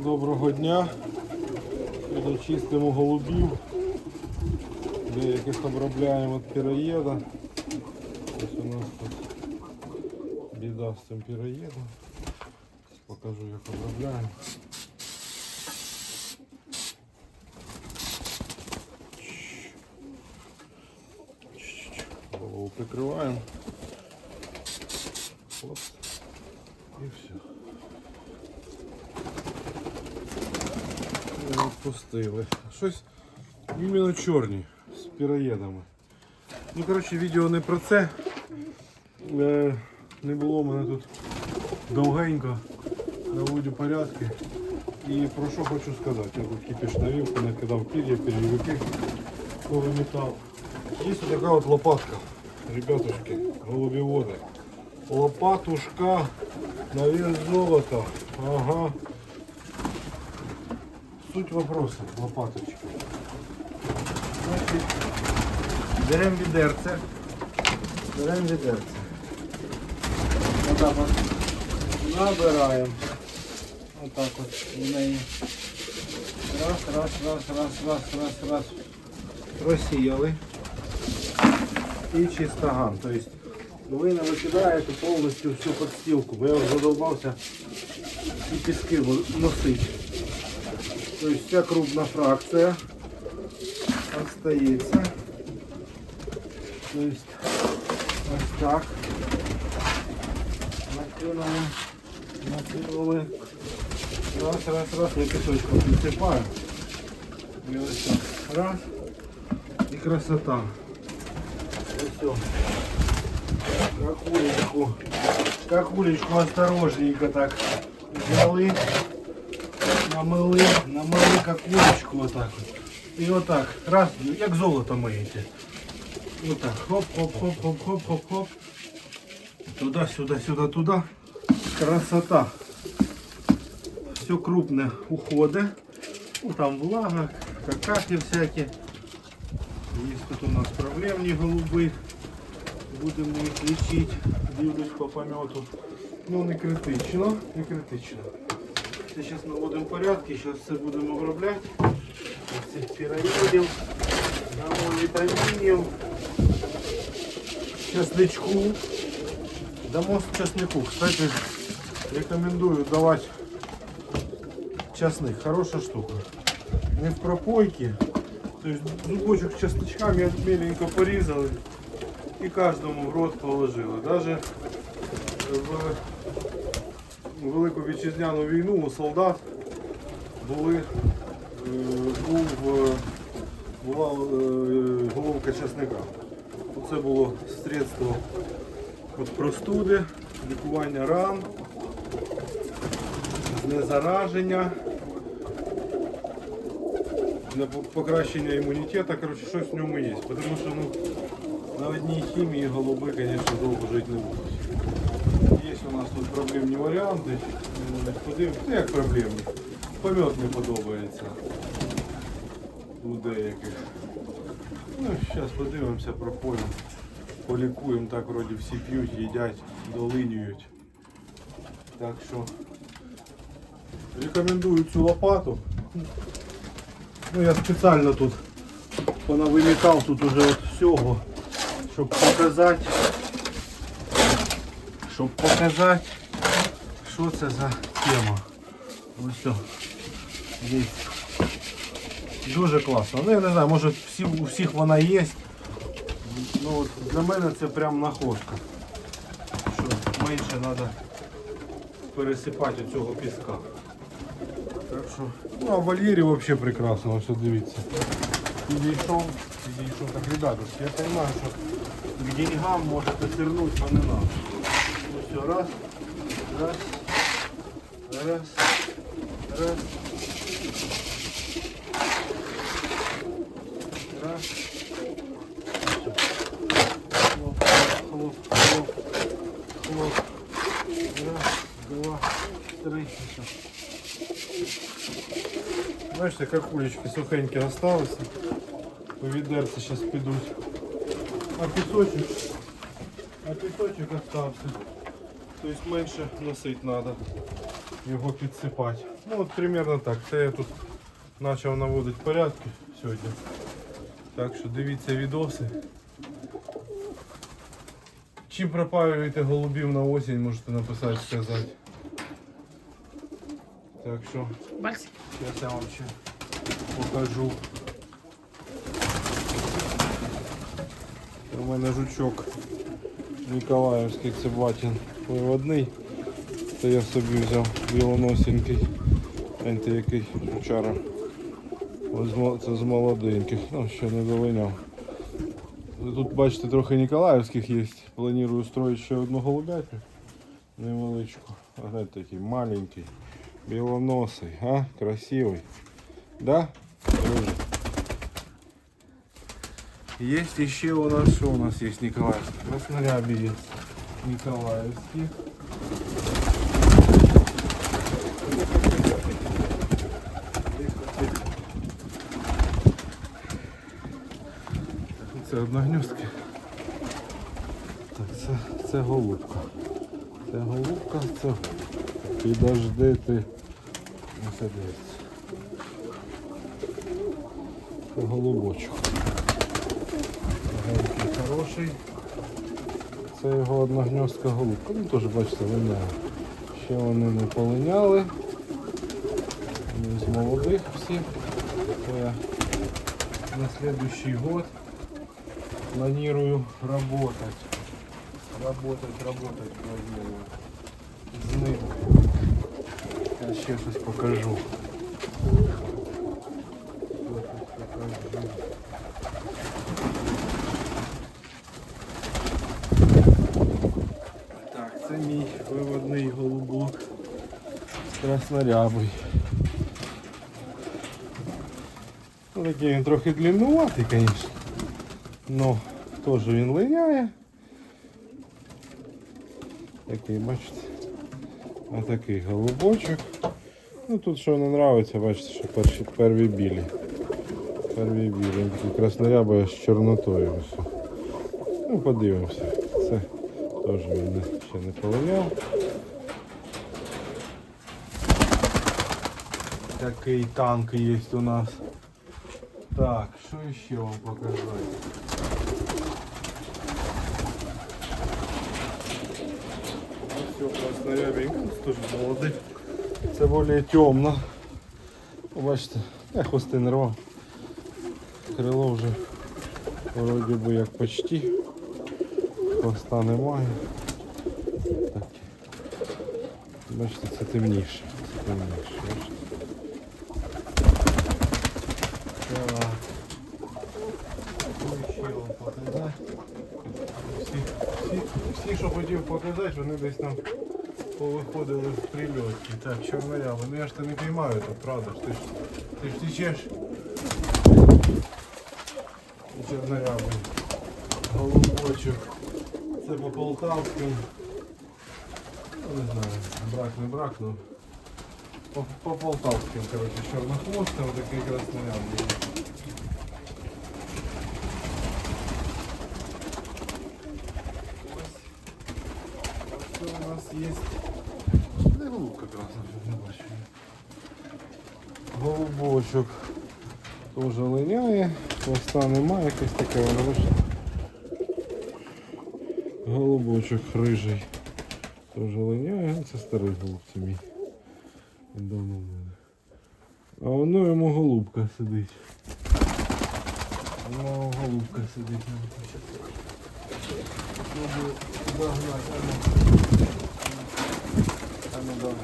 Доброго дня. Сьогодні чистимо голубів. Деяких обробляємо від піроєда. Ось у нас тут біда з цим піроєдом. Покажу як обробляємо. Голову прикриваємо. Оп. І все. Відпустили. Щось іменно чорні з піроєдами. Ну, коротше, відео не про це. Е, не було в мене тут довгенько. Наводю порядки. І про що хочу сказати. Я тут кипіш навів, накидав пір'я, пір'євики, повимітав. Є така от лопатка. Ребятушки, голубіводи. Лопатушка на вес золота. Ага. Суть вопроса, лопаточки. Значить, беремо відерце. Беремо відерце. Отак от набираємо. Отак от в неї. Раз, раз, раз, раз, раз, раз, раз. Розсіяли. І чистоган. Тобто ви не викидаєте повністю всю подстілку, бо я задовбався і піски носити. Тобто вся крупна фракція остається. Тобто ось так. Накинули, накинули. Раз, раз, раз, я пісочком підсипаю. І ось так. Раз. І красота. І все. Какулечку. Какулечку осторожненько так взяли. Намили, намили какулечку отак от. І отак. Раз, як золото миєте. Отак. Хоп, хоп, хоп, хоп, хоп, хоп, хоп. Туда, сюда, сюда, туда. Красота. Все крупне уходить. Ну, там влага, какахи всякі. Є тут у нас проблемні голуби. Будемо їх лічити. Дивлюсь по помету. Ну не критично, не критично. Це зараз наводимо порядки, зараз все будемо обробляти. Ось Цих пірамідів, дамо вітамінів, чесничку. Дамо чеснику. Кстати, рекомендую давати чесник. Хороша штука. Не в пропойки. Тобто зубочок чесничка меленько порізали і кожному в рот положили. Даже в Велику вітчизняну війну у солдат були, е, був, е, була е, головка часника. Це було средство від простуди, лікування ран, знезараження, для покращення імунітету. Коротше, щось в ньому є. Тому що ну, на одній хімії голуби, звісно, довго жити не будуть. У нас тут проблемні варіанти. Подивимось, ну як проблемні. Помет не подобається у деяких. Ну, зараз подивимося, проходимо. Полікуємо, так вроді всі п'ють, їдять, долинюють. Так що рекомендую цю лопату. Ну, я спеціально тут понавимітав тут уже от всього, щоб показати щоб показати, що це за тема. Ось все. Дуже класно. Ну я не знаю, може всі, у всіх вона є. Ну, от для мене це прям находка. Що менше треба пересипати цього піска. Так що, ну а в вольєрі взагалі прекрасно, ось дивіться. Підійшов, підійшов. Так, ребятушки, я розумію, що к деньгам можете сирнути, а не надо. Ну все, раз, раз, раз, раз, раз. Всё. Хлоп, хлоп, хлоп, хлоп. Раз, два, три. Все. Бачите, как кулечки сухенькі осталися. По відерці зараз підуть. А пісочок, а пісочок остався. Тобто менше носити треба. його підсипати. Ну от примерно так. Це я тут почав наводити порядки сьогодні. Так що дивіться відоси. Чим пропаюєте голубів на осінь, можете написати, сказати. Так що. Сейчас я вам ще покажу. У мене жучок Ніколаївський Цибатін виводний. Це я собі взяв білоносенький. Гляньте який жучара. Ось з мол- Це з молоденьких, ну ще не долиняв. Тут бачите трохи Ніколаївських є. Планую строїти ще одну голубятню. Невеличку. А гляньте такий маленький. Белоносый, а? Красивый. Да? Рыжий. Есть еще у нас, что у нас есть Николаевский? Краснорябе есть Николаевский. Так, Це одногнюстки. Так, це, це голубка. Це голубка, це голубка. Підожди ти. Ось дивиться. Це голубочок. Гарний, хороший. Це його одногньостка голубка. Ну теж бачите, линяє. Ще вони не полиняли. Вони з молодих всі. Я на следующий год планирую работать. Работать, работать планирую. З ним. Я ще щось покажу. Покажу. Так, це мій виводний голубок. Краснорябий. Такий він трохи длиннуватий, звісно. Но теж він линяє. Такий, бачите. А такий голубочок. Ну тут що не подобається, бачите, що перші, перві білі. Перві білі. Краснорябий з чорнотою. Ось. Ну, подивимося. Це теж він ще не полиняв. Такий танк є у нас. Так, що ще вам показати? Все краснорябенько, теж молодий. Це більш темно. Бачите, я хвости не рвав. Крило вже вроді би як почти. Хвоста немає. Так. Бачите, це темніше. Це темніше. Бачите? Так. Ну, ще показати. Що вони десь там повиходили в прильотки. Так, чорноряба. Ну я ж ти не піймаю тут, правда ж? Ти ж, ти ж течеш. Чорнорябий. Голубочок. Це по полтавським. Ну, не знаю, брак не брак, ну. По, по полтавським, коротше, чорнохвостим, такий краснорябий. Ось у нас є. Де голубка красна, не. Голубочок теж линяє, хвоста немає, якесь таке воно бачите. Голубочок рижий. Теж линяє, Ну, це старий голуб це мій. Давно в мене. А воно йому голубка сидить. Воно голубка сидить. Спробую догнати. А ну. Давай.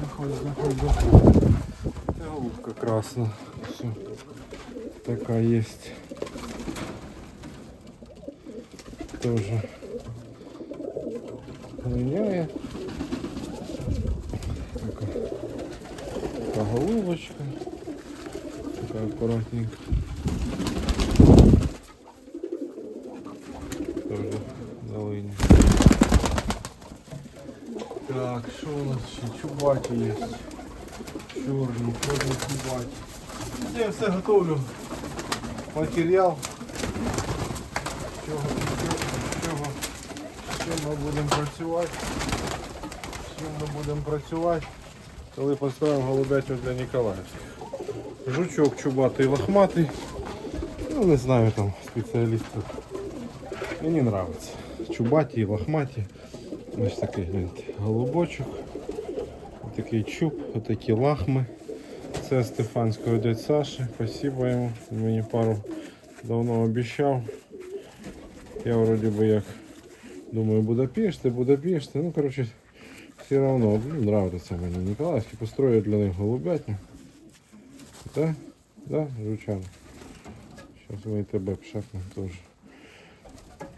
Заходь, заходь, голубка красна. Все. Така є. Тоже линяє. Така, така голубочка. Така аккуратненька. Тоже долиня. Так, що у нас ще? Чубаті є. Чорний, чорний чубаті. Я все готовлю. Матеріал. Чого, чого. Ми будемо працювати? Ми будемо працювати? Коли поставимо голубятню для Ніколаївських. Жучок чубатий лохматий. Ну не знаю там спеціалістів. Мені подобається. Чубаті і лохматі. Ось такий гляньте, голубочок. Такий чуб, отакі лахми. Це Стефанського дядь Саші. Спасибо йому. Він Мені пару давно обіцяв. Я вроді би як думаю, Будапешт, Будапешт. Ну, коротше, все равно, ну, нравится мені Ніколаївський. Построю для них голубятню. Да? Да, жучан. Сейчас ми і тебе пшакнемо теж.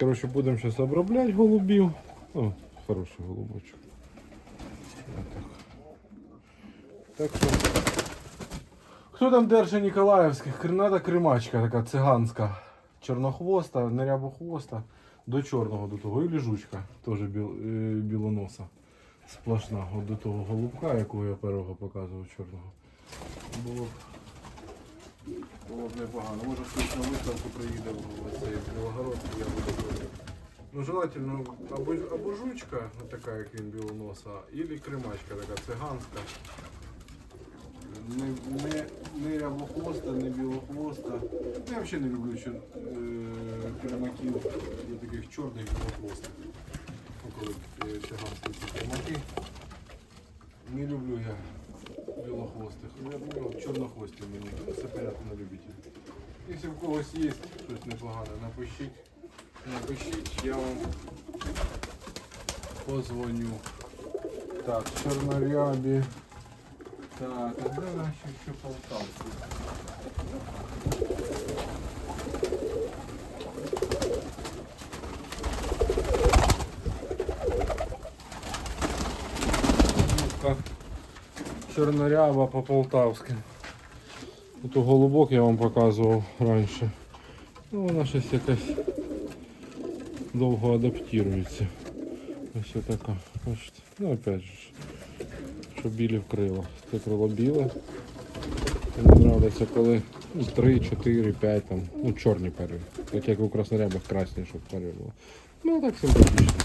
Коротше, будемо зараз обробляти голубів. Ну, хороший голубочок. Так що. Хто там держить Ніколаївських? Кринада кримачка така циганська. Чорнохвоста, нерябохвоста. До чорного до того. І ліжучка, теж біл, е, білоноса. Сплошна. От до того голубка, якого я першого показував чорного. Було б, було б непогано. Може хтось на виставку приїде в цей Білогород, я буду проти. Ну, желательно або, або жучка, така, як він білоноса, або кримачка така циганська. Не, не, білохвоста. Ну, Я взагалі не люблю що, е, кримаків до таких чорних білохвостих. Ну, коли е, циганські. Не люблю я білохвостих. Я люблю чорнохвості мені. Ну, Це понятно на любителя. Якщо в когось є щось непогане, напишіть. Напишіть, я вам позвоню. Так, чорнорябі. Так, а де наші ще полтавці? Чорноряба по-полтавськи. Ото голубок я вам показував раніше. Ну, вона щось якась довго адаптується. Ось така. Ну опять же. Що білі в крилах. Це крило біле. Мені подобається, коли ну, 3, 4, 5 там, ну чорні пери. Так як у краснорябах красні, щоб пери було. Ну так симпатично.